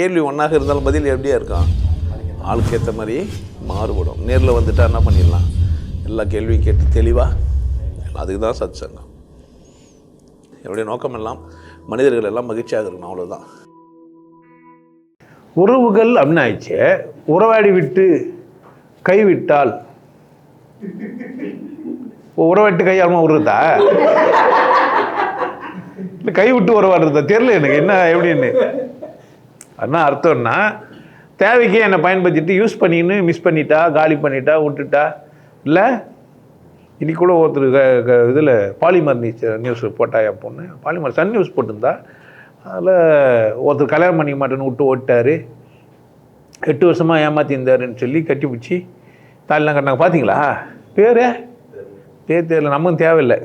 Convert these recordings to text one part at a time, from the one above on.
கேள்வி ஒன்றாக இருந்தாலும் பதில் எப்படியா இருக்கும்? ஆளுக்கு ஏற்ற மாதிரி மாறுபடும். நேரில் வந்துட்டா என்ன பண்ணிடலாம்? எல்லா கேள்வியும் கேட்டு தெளிவாக அதுக்கு தான் சத் சங்கம் என்னுடைய நோக்கம் எல்லாம் மனிதர்கள் எல்லாம் மகிழ்ச்சியாக இருக்கணும் அவ்வளோதான் உறவுகள் அப்படின்னு ஆயிடுச்சு உறவாடி விட்டு கைவிட்டால். இப்போ உறவாட்டு கையாளமாக உருதா? இல்லை கை விட்டு உறவாடுறதா? தெரியல எனக்கு என்ன எப்படின்னு. என்ன அர்த்தம்னா தேவைக்கே என்னை பயன்படுத்திட்டு யூஸ் பண்ணின்னு மிஸ் பண்ணிட்டா காலி பண்ணிட்டா விட்டுட்டா இல்லை இன்னைக்கு கூட ஒருத்தர் இதில் பாலிமர் நியூஸ் நியூஸ் போட்டாயா பொண்ணு? பாலிமர் சன் நியூஸ் போட்டிருந்தா அதில் ஒருத்தர் கல்யாணம் பண்ணிக்க மாட்டேன்னு விட்டு ஓட்டார் எட்டு வருஷமாக ஏமாத்திருந்தாருன்னு சொல்லி கட்டி பிடிச்சி தாலிலாம் கட்டினாங்க. பார்த்தீங்களா பேர்? பேர் தெரியல நமக்கும் தேவையில்லை.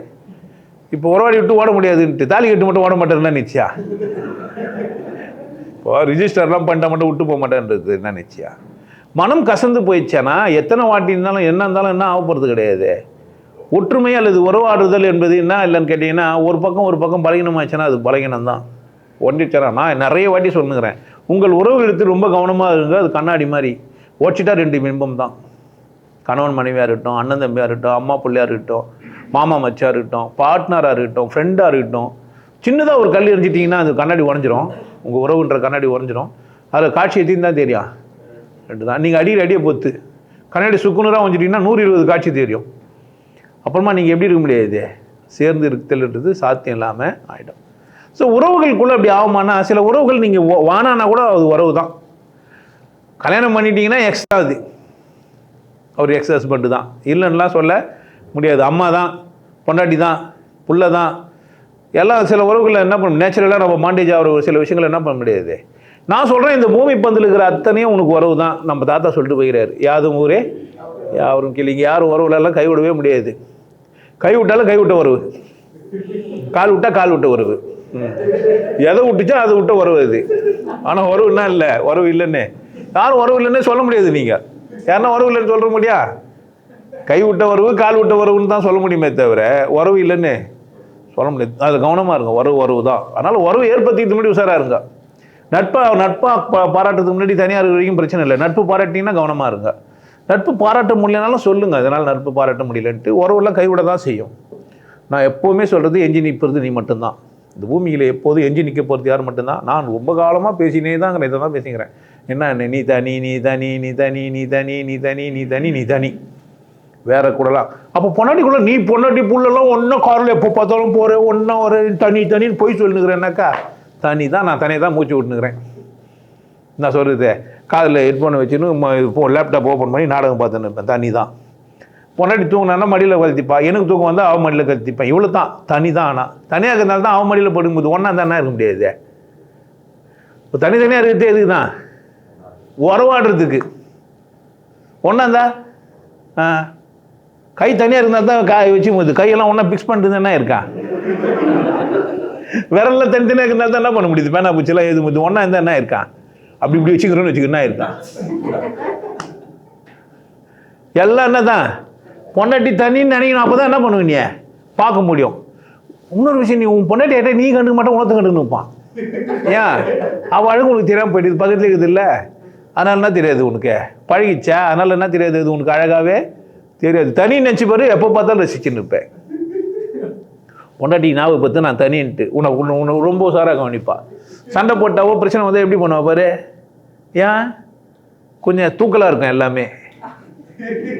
இப்போ ஒரு வாடி விட்டு ஓட முடியாதுன்ட்டு தாலி கட்டு மட்டும் ஓட மாட்டேன்னா நிச்சயா இப்போ ரிஜிஸ்டர்லாம் பண்ணிட்ட மட்டும் விட்டு போக மாட்டேன்றது என்ன நிச்சயா மனம் கசந்து போயிடுச்சானா எத்தனை வாட்டி இருந்தாலும் என்ன இருந்தாலும் என்ன ஆக போகிறது கிடையாது. ஒற்றுமை அல்லது உறவாடுதல் என்பது என்ன இல்லைன்னு கேட்டிங்கன்னா ஒரு பக்கம் ஒரு பக்கம் பலகீனமாச்சுன்னா அது பலகீனம் தான் ஒன்றிச்சரா நான் நிறைய வாட்டி சொல்லுங்கிறேன் உங்கள் உறவு எடுத்து ரொம்ப கவனமாக இருங்க அது கண்ணாடி மாதிரி. ஓச்சிட்டா ரெண்டு பிம்பம் தான் கணவன் மனைவியாக இருக்கட்டும் அண்ணன் தம்பியாக இருக்கட்டும் அம்மா பிள்ளையாக இருக்கட்டும் மாமா மச்சாக இருக்கட்டும் பார்ட்னராக இருக்கட்டும் ஃப்ரெண்டாக இருக்கட்டும் சின்னதாக ஒரு கல் எரிஞ்சிட்டிங்கன்னா அது கண்ணாடி உடஞ்சிரும். உங்கள் உறவுன்ற கண்ணாடி உடஞ்சிரும். அதில் காட்சி எத்தின்னு தான் தெரியும். ரெண்டு தான் நீங்கள் அடியில் அடியை பொத்து. கண்ணாடி சுக்குநூறாக வந்துட்டிங்கன்னா நூறு இருபது காட்சி தெரியும். அப்புறமா நீங்கள் எப்படி இருக்க முடியாது சேர்ந்து இருத்தல்ன்றது சாத்தியம் இல்லாமல் ஆகிடும் ஸோ உறவுகளுக்குள்ளே அப்படி ஆகுமானா சில உறவுகள் நீங்கள் வானானா கூட அது உறவு தான் கல்யாணம் பண்ணிட்டீங்கன்னா எக்ஸ்ட்ரா அது. அவர் எக்ஸ் ஹஸ்பண்டு தான். இல்லைன்னா சொல்ல முடியாது. அம்மா தான் பொண்டாட்டி தான் புள்ள தான் எல்லாம் சில உறவுகளில் என்ன பண்ண நேச்சுரலாக நம்ம மாண்டேஜ் ஆகிற ஒரு சில விஷயங்கள் என்ன பண்ண முடியாது. நான் சொல்கிறேன் இந்த பூமி பந்தில் இருக்கிற அத்தனையும் உனக்கு உறவு தான். நம்ம தாத்தா சொல்லிட்டு போகிறார் யாதும் ஊரே? யாரும் கிளிங்க யாரும் உறவுலெல்லாம் கை விடவே முடியாது. கை விட்டாலும் கை விட்ட உறவு. கால் விட்டால் கால் விட்ட உறவு. ம். எதை விட்டுச்சோ அதை விட்ட உறவு அது. ஆனால் உறவுன்னா இல்லை? உறவு இல்லைன்னு. யாரும் உறவு இல்லைன்னே சொல்ல முடியாது நீங்கள் யாருன்னா உறவு இல்லைன்னு சொல்ல முடியா? கை விட்ட உறவு கால் விட்ட உறவுன்னு தான் சொல்ல முடியுமே தவிர உறவு இல்லைன்னு. சொல்ல முடியாது. அது கவனமாக இருங்க. உறவு உறவு தான். அதனால் உறவு ஏற்படுத்திக்கு முன்னாடி உஷாராக இருங்க. நட்பா நட்பாக பா- பாராட்டுறதுக்கு முன்னாடி தனியாக இருக்கிற வரைக்கும் பிரச்சனை இல்லை. நட்பு பாராட்டிங்கன்னா கவனமாக இருங்க. நட்பு பாராட்ட முடியலனாலும் சொல்லுங்கள் இதனால் நட்பு பாராட்ட முடியலன்ட்டு உறவுலாம் கைவிட தான் செய்யும். நான் எப்போவுமே சொல்கிறது எஞ்சி நிற்பது நீ மட்டும்தான். இந்த பூமியில் எப்போதும் எஞ்சி நிற்க போகிறது யார் மட்டும்தான்? நான் ரொம்ப காலமாக பேசினே தான் இதை தான் பேசிக்கிறேன். என்ன என்ன நீ தனி நீ தனி நீ தனி நீ தனி நீ தனி நீ தனி நீ தனி. வேற கூடலாம். அப்போ பொன்னாட்டிக்குள்ள நீ பொன்னாட்டி புள்ளெல்லாம் ஒன்றும் காரில் எப்போ பார்த்தாலும் போகிறேன் ஒன்றா ஒரு தனி தனின்னு போய் சொல்லுங்கிறேன்னாக்கா தனி தான் நான் தனியாக தான் மூச்சு விட்டுனுக்குறேன் நான் சொல்கிறது காதில் ஹெட்ஃபோனை வச்சுன்னு இப்போ லேப்டாப் ஓப்பன் பண்ணி நாடகம் பார்த்துன்னு இருப்பேன் தனி தான் பொன்னாடி தூங்கினா மடியில் கழுத்திப்பா. எனக்கு தூக்கம் வந்தால் அவன் மடியில் கழுத்திப்பேன். இவ்வளோ தான் தனி தான் ஆனால் தனியாக இருக்கிறதால தான் அவன் மடியில் படுக்கும்போது ஒன்றா தானே இருக்க முடியாது. இப்போ தனித்தனியாக இருக்கிறதே எதுக்கு தான் உறவாடுறதுக்கு ஒன்றாந்தா ஆ. கை தனியாக இருந்தால் தான் காய் வச்சு போகுது. கையெல்லாம் ஒன்றா ஃபிக்ஸ் பண்ணிட்டு இருக்கா? விரலில் தனித்தனியாக இருந்தால் தான் என்ன பண்ண முடியுது? பேனா பூச்சிலாம் எது முடியுது ஒன்றா இருந்தால் என்ன இருக்கான் அப்படி இப்படி வச்சுக்கிறோன்னு வச்சுக்கிறேன்னா இருக்கா? எல்லாம் என்ன தான்? பொண்டாட்டி தண்ணின்னு நினைக்கணும். அப்போ தான் என்ன பண்ணுவீங்க நீ? பார்க்க முடியும். இன்னொரு விஷயம் நீ உன் பொண்டாட்டி ஆகிட்ட நீ கண்டுக்க மாட்டேன் உணர்த்து கண்டுக்கு நிற்பான் ஏன்? அவள் அழகு உனக்கு தெரியாமல் போயிடுது பக்கத்தில் இருக்குது இல்லை? அதனால என்ன தெரியாது உனக்கு? பழகிச்சா அதனால என்ன தெரியாது? இது உனக்கு அழகாகவே தெரியாது. தனி நினச்சி பாரு எப்போ பார்த்தாலும் ரசிச்சுன்னு இருப்பேன். பொண்டாட்டி ஞாபகம் பார்த்து நான் தனின்ட்டு உனக்கு உன்னை ரொம்ப உசாராக கவனிப்பா. சண்டை போட்டாவோ பிரச்சனை வந்தால் எப்படி பண்ணுவா பாரு? ஏன்? கொஞ்சம் தூக்கலாக இருக்கும் எல்லாமே.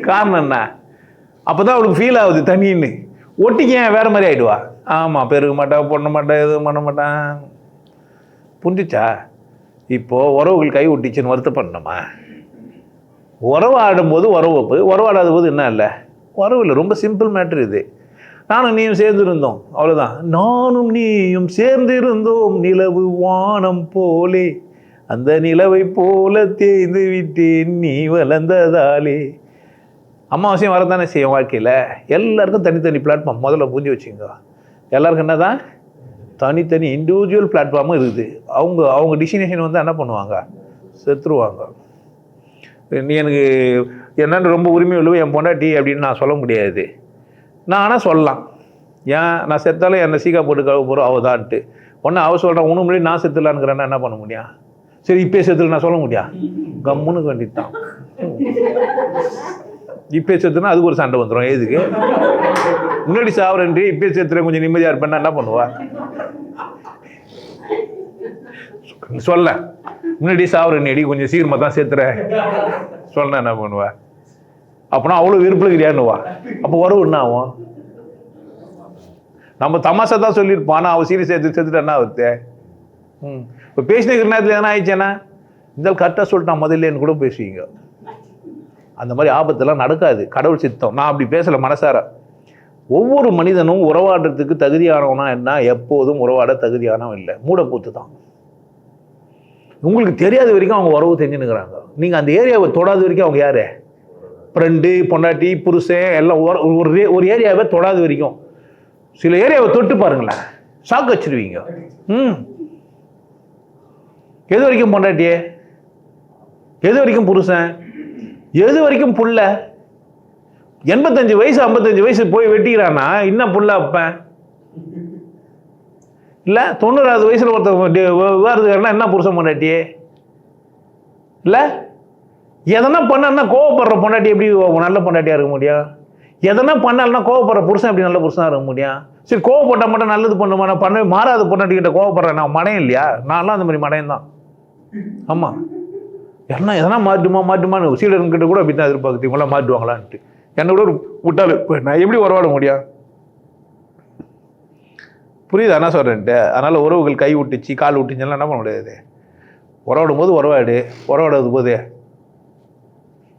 காரணம் என்ன? அப்போ தான் அவளுக்கு ஃபீல் ஆகுது தனின்னு. ஒட்டிக்கு ஏன் வேறு மாதிரி ஆகிடுவா ஆமாம் பெருக மாட்டா பொண்ண மாட்டா எதுவும் பண்ண மாட்டான் புரிஞ்சுச்சா? இப்போது உறவுகள் கை ஒட்டிச்சுன்னு வருத்தப்படணுமா? உறவு ஆடும்போது உறவு வைப்பு உறவாடாத போது என்ன இல்லை? உறவு இல்லை. ரொம்ப சிம்பிள் மேட்ரு இது. நானும் நீயும் சேர்ந்திருந்தோம். அவ்வளோதான் நானும் நீயும் சேர்ந்திருந்தோம். நிலவு வானம் போலே. அந்த நிலவை போல தேய்ந்து விட்டேன். நீ வளர்ந்ததாலே. அமாவாசையும் வரதானே செய்யும் வாழ்க்கையில்? எல்லாருக்கும் தனித்தனி பிளாட்ஃபார்ம் முதல்ல புரிஞ்சு வச்சுங்க எல்லாருக்கும் என்ன தான் தனித்தனி இண்டிவிஜுவல் பிளாட்ஃபார்மும் இருக்குது. அவங்க அவங்க டிசினேஷன் வந்து என்ன பண்ணுவாங்க? செத்துருவாங்க. நீ எனக்கு என்னன்னு ரொம்ப உரிமை உள்ளவ என் பொண்டாட்டி அப்படின்னு நான் சொல்ல முடியாது. நான் ஆனால் சொல்லலாம். ஏன்? நான் செத்தாலும் என்னை சீக்கா போட்டு கழுவ போகிறோம் அவதான்ட்டு. ஒன்று அவள் சொல்கிறேன் உணவு முன்னாடி நான் செத்துலான்னுக்கிறேன்னா என்ன பண்ண முடியும் சரி இப்போ செத்துல நான் சொல்ல முடியா? கம்முன்னு வேண்டிட்டான் இப்போ செத்துனா அதுக்கு ஒரு சண்டை வந்துடும் எதுக்கு? முன்னாடி சாவரன்றி இப்போ செத்துல கொஞ்சம் நிம்மதியாக இருப்பேன்னா என்ன பண்ணுவா? சொல்ல முன்னாடி சாவர நீடி கொஞ்சம் சீக்கிரமாக தான் சேர்த்துற. சொன்ன என்ன பண்ணுவா? அப்போனா அவ்வளோ விருப்பம் கிடையாதுவா அப்போ உறவு என்ன ஆகும்? நம்ம தமாசா தான் சொல்லியிருப்போம். ஆனால் அவள் சீரியஸ் சேர்த்து சேர்த்துட்டு என்ன ஆகுது? ம். இப்போ பேசின நேரத்தில் என்ன? ஆயிடுச்சேன்னா இந்த கரெக்டாக சொல்லிட்டான் முதல்லேன்னு கூட பேசுவீங்க. அந்த மாதிரி ஆபத்தெல்லாம் நடக்காது. கடவுள் சித்தம். நான் அப்படி பேசலை மனசார. ஒவ்வொரு மனிதனும் உறவாடுறதுக்கு தகுதியானவனா என்ன? எப்போதும் உறவாட தகுதியானவன் இல்லை. மூடப்பூத்து தான். உங்களுக்கு தெரியாத வரைக்கும் அவங்க உறவு தெரிஞ்சுன்னுக்குறாங்க. நீங்கள் அந்த ஏரியாவை தொடாத வரைக்கும் அவங்க யார்? ஃப்ரெண்டு பொண்டாட்டி புருஷன் எல்லாம் ஒரு ஒரு ஏரியாவை தொடாத வரைக்கும். சில ஏரியாவை தொட்டு பாருங்களேன். ஷாக் வச்சிருவீங்க ம். எது வரைக்கும் பொண்டாட்டியே? எது வரைக்கும் புருஷன்? எது வரைக்கும் புள்ள? எண்பத்தஞ்சு வயசு ஐம்பத்தஞ்சு வயசு போய் வெட்டிக்கிறானா இன்னும் புள்ள அப்பேன் இல்லை தொண்ணூறாவது வயசில் ஒருத்தர் விவாதத்துக்காரனா என்ன புருஷன் பொண்டாட்டியே இல்லை எதனா பண்ணா கோவப்படுற பொண்டாட்டி எப்படி நல்ல பொண்டாட்டியாக இருக்க முடியும்? எதனா பண்ணால்னா கோவப்படுற புருஷன் எப்படி நல்ல புருஷனாக இருக்க முடியும்? சரி கோவப்பட்டால் மட்டும் நல்லது பண்ணுமா? நான் பண்ண மாறாத பொண்டாட்டி கிட்ட கோவப்படுறேன். நான் மடையன் இல்லையா? நான்லாம் அந்த மாதிரி மடையன் தான். ஆமாம் என்ன எதனா மாட்டுமா மாட்டுமான்னு சீடர்கிட்ட கூட அப்படி தான் எதிர்பார்க்குறீங்களா மாட்டுவாங்களான்ட்டு. என்னை கூட விட்டாலும் இப்போ நான் எப்படி உறவாட முடியும்? புரியுது? என்ன சொல்கிறேன்ட்டு அதனால் உறவுகள் கை விட்டுச்சு கால் விட்டுச்சுலாம் என்ன பண்ண முடியாது உறவாடும் போது உறவாடு உறவாடாத போது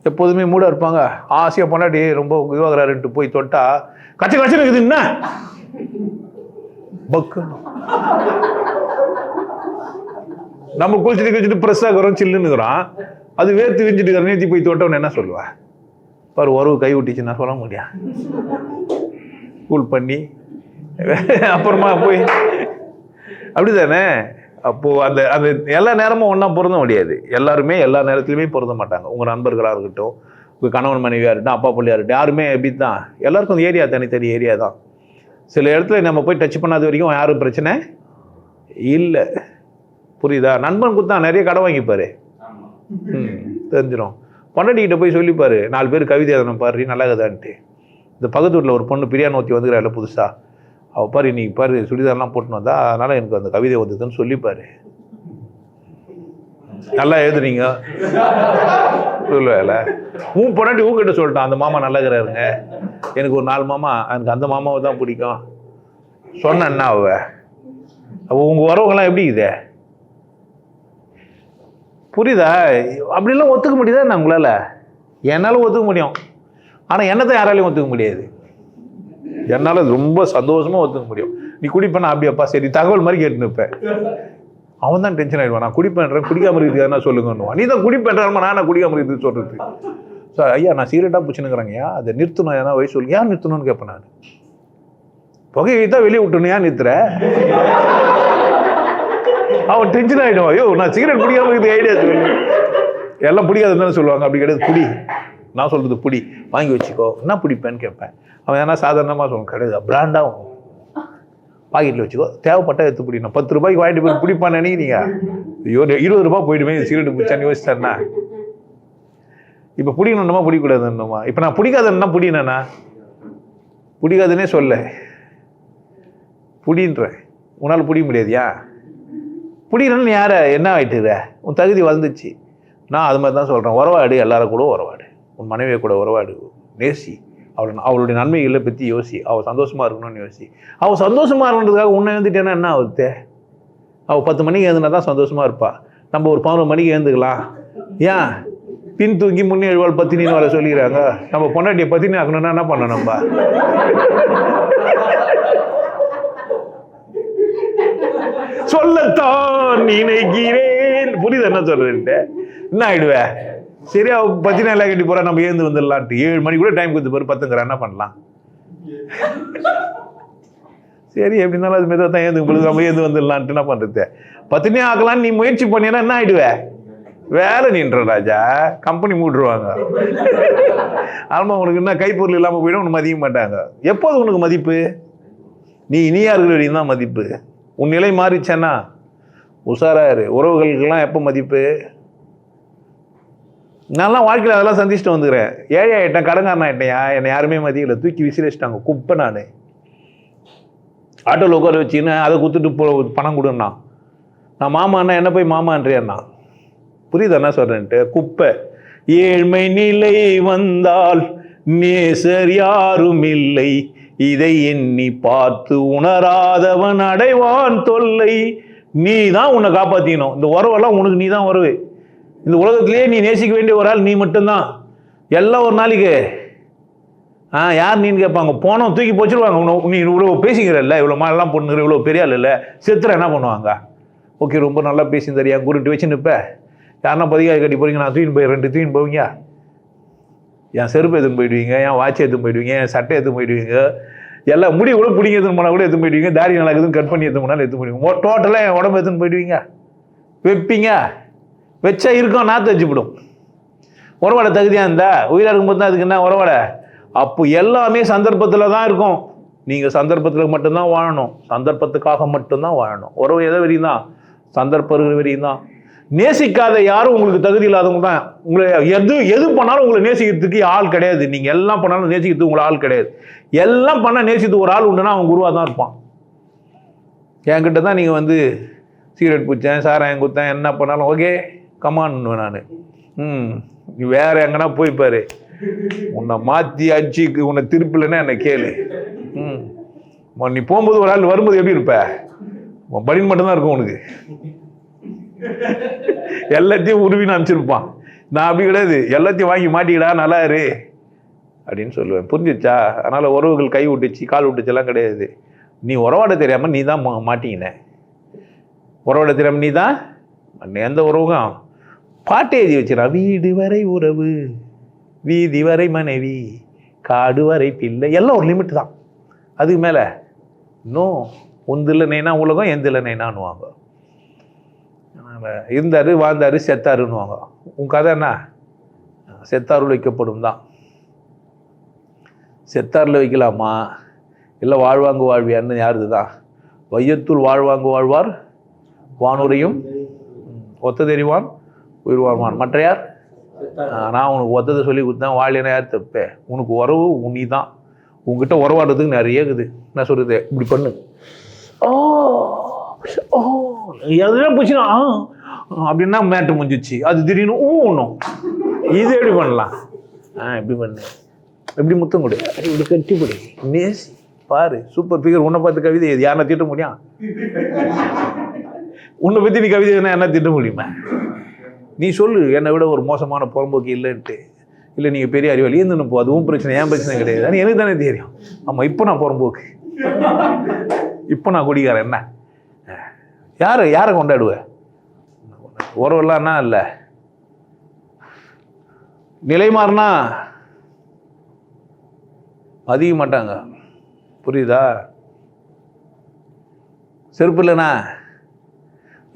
எப்போதுமே மூட இருப்பாங்க. ஆசையாக பொண்டாட்டி ரொம்ப இதுவாகிறாருன்ட்டு போய் தொட்டா கச்ச கச்சன்னு இருக்குது என்ன? பக்கு. நம்ம குளிச்சுட்டு குளிச்சுட்டு ஃப்ரெஷ்ஷாக இருக்கிறோம் சில்லுன்னு இருக்கிறோம். அது வேர்த்து விஞ்சிட்டு இருக்கிற நேற்றி போய் தொட்டவன என்ன சொல்லுவா? பாரு உறவு கை விட்டுச்சு நான் சொல்ல முடியும் கூல் பண்ணி. அப்புறமா போய் அப்படிதானே? அப்போ அந்த அந்த எல்லா நேரமும் ஒன்றா பொருந்த முடியாது. எல்லாருமே எல்லா நேரத்துலையுமே பொருந்த மாட்டாங்க. உங்கள் நண்பர்களாக இருக்கட்டும் உங்கள் கணவன் மனைவியாக இருக்கட்டும் அப்பா பிள்ளையாக இருக்கட்டும் யாருமே இப்படி தான் எல்லாருக்கும் ஏரியா தனித்தனி ஏரியா தான். சில இடத்துல நம்ம போய் டச் பண்ணாத வரைக்கும் யாரும் பிரச்சனை இல்லை. புரியுதா? நண்பன் கொடுத்தா நிறைய கடை வாங்கிப்பாரு. ம் தெரிஞ்சிடும் பொண்டாட்டிக்கிட்ட போய் சொல்லிப்பாரு நாலு பேர் கவிதை எதனா பாரு நல்லா கதான்ட்டு இந்த பக்கத்து வீட்டில் ஒரு பொண்ணு பிரியாணி ஊற்றி வந்துக்கிறாள் புதுசா. அவள் பாரு நீ பாரு சுடிதார்லாம் போட்டுன்னு வந்தா அதனால் எனக்கு அந்த கவிதை வந்ததுன்னு சொல்லிப்பார் நல்லா எழுதுனீங்க. சொல்லுவேல உன் பொண்டாட்டி உங்ககிட்ட சொல்லிட்டான் அந்த மாமா நல்லா இருக்கிறாருங்க. எனக்கு ஒரு நாலு மாமா எனக்கு அந்த மாமாவை தான் பிடிக்கும். சொன்னேன்னா அவ. அவ உங்கள் உறவுகள்லாம் எப்படி இதே புரியுதா? அப்படிலாம் ஒத்துக்க முடியுதா என்ன உங்களால். என்னால் ஒத்துக்க முடியும். ஆனால் என்னத்தை யாராலையும் ஒத்துக்க முடியாது. என்னால் ரொம்ப சந்தோஷமாக ஒத்துக்க முடியும். நீ குடிப்பேனா அப்படியாப்பா? சரி தகவல் மாதிரி கேட்டுன்னு இருப்பேன் அவன் தான் டென்ஷன் ஆகிடுவான் நான் குடிப்பேன்றேன் குடிக்காம இருக்குது என்ன சொல்லுங்கன்னுவான். நீ தான் குடிப்பேன்றாமா நான் நான் குடிக்காம இருக்குது சொல்கிறது சார் ஐயா நான் சீரியட்டாக பிடிச்சினுங்கிறேங்கய்யா அதை நிறுத்தணும் ஏன்னா வயசு சொல்லி. ஏன் நிறுத்தணும்னு கேட்பேன் நான்? புகையை தான் வெளியே விட்டணும் ஏன் நிறுத்துற? அவன் டென்ஷன் ஆகிடுவான் ஐயோ நான் சிகரெட் பிடிக்காம இருக்குது ஐடியா சொல்லு. எல்லாம் பிடிக்காதுன்னு தானே சொல்லுவாங்க. அப்படி கிடையாது குடி. நான் சொல்கிறது பிடி வாங்கி வச்சுக்கோ. என்ன பிடிப்பேன்னு கேட்பேன். அவன் ஏன்னா சாதாரணமாக சொல்லணும் கிடையாது பிராண்டாகும் பாக்கெட்டில் வச்சுக்கோ. தேவைப்பட்டா எடுத்து பிடிக்கணும் பத்து ரூபாய்க்கு வாங்கிட்டு போய் பிடிப்பான்னு நினைக்கிறீங்க? ஐயோ இருபது ரூபாய் போயிடுமே சிகரெட் பிடிச்சான்னு யோசிச்சாருன்னா இப்போ பிடிக்கணுமா பிடிக்கக்கூடாதுன்னுமா இப்போ நான் பிடிக்காதுன்னா பிடினேண்ணா பிடிக்காதுன்னே சொல்ல. பிடின்றேன். உன்னால் பிடிக்க முடியாதியா? பிடிக்கணும்னு யாரை? என்ன ஆகிட்டுற உன் தகுதி வளர்ந்துச்சு. நான் அது மாதிரி தான் சொல்கிறேன் உறவாடு எல்லாரும் கூட உறவாடு. உன் மனைவியை கூட உறவாடு நேசி. அவள் அவளுடைய நன்மைகளை பற்றி யோசி. அவள் சந்தோஷமாக இருக்கணும்னு யோசி. அவள் சந்தோஷமாக இருக்கணுன்றதுக்காக உன்னை எழுந்துட்டேன்னா என்ன ஆகுது அவள் பத்து மணிக்கு எழுந்துனா தான் சந்தோஷமாக இருப்பா. நம்ம ஒரு பதினொரு மணிக்கு எழுந்துக்கலாம். ஏன்? பின் தூங்கி முன்னே எழுவாள் பத்தினின்னு வர சொல்லிக்கிறாங்க. நம்ம பொண்டாட்டியை பத்தினி ஆக்கணும்னா என்ன பண்ணணும் நம்ம? சொல்லத்தான் நினைக்கிறேன். புரியுது என்ன சொல்றேன்ட்டு? என்ன ஆயிடுவேன் சரி அவ பத்தினா எல்லாம் கட்டி போறா நம்ம ஏந்து வந்துடலான்ட்டு. ஏழு மணி கூட டைம் கொடுத்து பாரு பத்துங்கிற என்ன பண்ணலாம்? சரி எப்படி இருந்தாலும் அது மெதுவாக தான் ஏந்து பொழுது நம்ம ஏந்து வந்துடலான்ட்டு என்ன பண்ணுறது பத்தினே ஆக்கலாம்னு நீ முயற்சி பண்ணினா என்ன ஆயிடுவே? வேலை நின்ற ராஜா கம்பெனி மூடுருவாங்க ஆமாம் உனக்கு என்ன கைப்பொருள் இல்லாமல் போயிடும் உனக்கு மதிக்க மாட்டாங்க. எப்போது உனக்கு மதிப்பு? நீ இனியா இருக்கிற வரையும் தான் மதிப்பு. உன் நிலை மாறிச்சேன்னா உஷாராரு உறவுகளுக்கெல்லாம் எப்போ மதிப்பு? நான்லாம் வாழ்க்கையில் அதெல்லாம் சந்திச்சுட்டு வந்துக்கிறேன். ஏழை ஆகிட்டேன் கடங்காரன் ஆகிட்டேயா என்னை யாருமே மதியில் தூக்கி விசிரிச்சிட்டாங்க குப்பை நான். ஆட்டோவில் உட்கார வச்சுன்னு அதை கொடுத்துட்டு போ பணம் கொடுன்னா. நான் மாமான்னா என்ன போய் மாமான்றியண்ணா புரியுது என்ன சொல்கிறேன்ட்டு குப்பை. ஏழ்மை நிலை வந்தால் நேசர் யாரும் இல்லை இதை எண்ணி பார்த்து உணராதவன் அடைவான் தொல்லை. நீ தான் உன்னை காப்பாற்றிக்கணும் இந்த உறவெல்லாம் உனக்கு நீ தான் உறவு. இந்த உலகத்திலேயே நீ நேசிக்க வேண்டிய ஒரு ஆள் நீ மட்டும்தான். எல்லாம் ஒரு நாளைக்கு. ஆ யார் நீன்னு கேட்பாங்க. போனோம் தூக்கி போச்சிருவாங்க. நீ இவ்வளோ பேசிக்கிறல்ல இவ்வளோ மாதிரிலாம் பொண்ணுங்கிற இவ்வளோ பெரிய ஆள் இல்லை. செத்துற என்ன பண்ணுவாங்க? ஓகே ரொம்ப நல்லா பேசி தரியா? குருட்டு வச்சு நிற்பேன் யாருன்னா பதிகாய் கட்டி போகிறீங்க நான் தூக்கின்னு போய் ரெண்டு தூக்கின்னு போவீங்க? என் செருப்பு எடுத்துன்னு போயிடுவீங்க என் வாட்ச் எடுத்துன்னு போயிடுவீங்க என் சட்டை எடுத்துன்னு போயிடுவீங்க. எல்லாம் முடி கூட பிடிங்க எடுத்துன்னு போனால் கூட எடுத்துன்னு போயிடுவீங்க. தாடி எதுவும் கட் பண்ணி எடுத்துன்னு போனாலும் எதுவும் போயிடுவீங்க. டோட்டலாக என் உடம்பு எடுத்துன்னு போயிடுவீங்க. வைப்பீங்க. வச்சா இருக்கும் நாற்று வச்சுப்பிடும். உறவாடை தகுதியாக இருந்தால் உயிராக இருக்கும்போது தான் அதுக்கு என்ன உறவாடை? அப்போ எல்லாமே சந்தர்ப்பத்தில் தான் இருக்கும். நீங்கள் சந்தர்ப்பத்தில் மட்டும்தான் வாழணும். சந்தர்ப்பத்துக்காக மட்டும்தான் வாழணும். உறவு எதை வரையும் தான்? சந்தர்ப்பங்கள் வரையும் தான். நேசிக்காத யாரும் உங்களுக்கு தகுதி இல்லாதவங்க தான். உங்களை எது எது பண்ணாலும் உங்களை நேசிக்கிறதுக்கு ஆள் கிடையாது. நீங்கள் எல்லாம் பண்ணாலும் நேசிக்கிறதுக்கு உங்களை ஆள் கிடையாது. எல்லாம் பண்ண நேசித்து ஒரு ஆள் உண்டுன்னா அவன் குருவாக தான் இருப்பான். என்கிட்ட தான் நீங்கள் வந்து சிகரெட் பிடிச்சேன் சாராயம் குத்தேன் என்ன பண்ணாலும் ஓகே. கமான்னு நான். ம் நீ வேறு எங்கன்னா போய்ப்பார் உன்னை மாற்றி அடிச்சு உன்னை திருப்பலைன்னா என்னை கேளு. ம். நீ போகும்போது ஒரு ஆள் வரும்போது எப்படி இருப்ப? உன் படின் மட்டும்தான் இருக்கும் உனக்கு. எல்லாத்தையும் உருவின்னு அனுப்பிச்சிருப்பான். நான் அப்படி கிடையாது. எல்லாத்தையும் வாங்கி மாட்டிக்கிடா நல்லா இரு. அப்படின்னு சொல்லுவேன். புரிஞ்சிச்சா அதனால் உறவுகள் கை விட்டுச்சு கால் விட்டுச்செல்லாம் கிடையாது. நீ உறவாட தெரியாமல் நீ தான் மா- மாட்டிக்கின. உறவாட தெரியாமல் நீ தான் எந்த உறவுக்கும் பாட்டு எழுதி வச்சிடா வீடு வரை உறவு வீதி வரை மனைவி காடு வரை பிள்ளை எல்லாம் ஒரு லிமிட் தான். அதுக்கு மேலே இன்னும் உந்தில் நைனா உலகம் எந்தில் நைனான்னுவாங்க. இருந்தார் வாழ்ந்தார் செத்தாருன்னுவாங்க. உன் கதை என்ன? செத்தாருள் வைக்கப்படும் தான். செத்தாரில் வைக்கலாமா? இல்லை வாழ்வாங்கு வாழ்வியான்னு யாருது தான் வையத்துள் வாழ்வாங்கு வாழ்வார்? வானூரையும் ஒத்த தெரிவான் உயிர் வாழ்வான் மற்ற யார்? நான் உனக்கு ஒத்ததை சொல்லி கொடுத்தேன் வாழினா யார் தப்பே? உனக்கு உறவு உனி தான் உங்ககிட்ட உறவாடுறதுக்கு நிறைய இருக்குது. என்ன சொல்கிறது இப்படி பண்ணு. ஓ ஓ எதுனா போச்சுன்னா ஆ, அப்படின்னா மேட்டு முடிஞ்சிச்சு அது திடீர்னு ஊனும் இது எப்படி பண்ணலாம்? ஆ இப்படி பண்ணு. எப்படி முத்தம் கொடு. இப்படி கட்டிப்படி நேசி பாரு சூப்பர் ஃபிகர் உன்னை பார்த்து கவிதை யாரா திட்ட முடியும்? உன்னை பற்றி நீ கவிதை என்ன திட்ட முடியுமா? நீ சொல்லு என்னை விட ஒரு மோசமான புறம்போக்கு இல்லைன்ட்டு. இல்லை நீங்கள் பெரிய அறிவாளி. இருந்துன்னு போ? அதுவும் பிரச்சனை ஏன் பிரச்சனை கிடையாது. எனக்கு தானே தெரியும். ஆமாம் இப்போ நான் புறம்போக்கு. இப்போ நான் குடிக்காரன் என்ன? யார் யாரை கொண்டாடுவேன் உறவெல்லாம் என்ன இல்லை. நிலை மாறினா மதிக்க மாட்டாங்க. புரியுதா? செருப்பு இல்லைண்ணா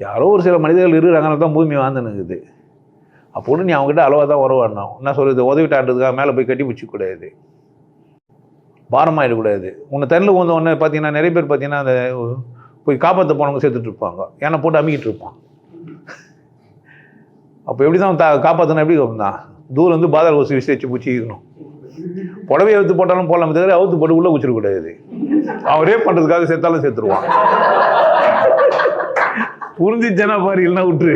யாரோ ஒரு சில மனிதர்கள் இருக்கிறாங்கன்னு தான் பூமி வாழ்ந்துனுக்குது அப்போன்னு நீ அவங்ககிட்ட அளவாக தான் உறவாடணும் என்ன சொல்கிறது உதவிட்டான்றதுக்காக மேலே போய் கட்டி பிடிச்சிக்கூடாது பாரமாயிடக்கூடாது உன்னை தண்ணில் ஊந்த உடனே பார்த்தீங்கன்னா நிறைய பேர் பார்த்தீங்கன்னா அந்த போய் காப்பாற்ற போனவங்க சேர்த்துட்டு இருப்பாங்க ஏன்னா போட்டு அமுக்கிட்டு இருப்பான். அப்போ எப்படி தான் தா காப்பாற்றணும் எப்படி தான். தூரம் வந்து பாதாள ஊசி விசேச்சு பிடிச்சிக்கணும் புடவை அவுத்து போட்டாலும் போடலாம் தவிர அவுத்து போட்டு உள்ளே குச்சிடக்கூடாது அவரே பண்ணுறதுக்காக சேர்த்தாலும் சேர்த்துருவான் புரிஞ்சிச்சேனா பாரு இல்லைன்னா விட்டுரு.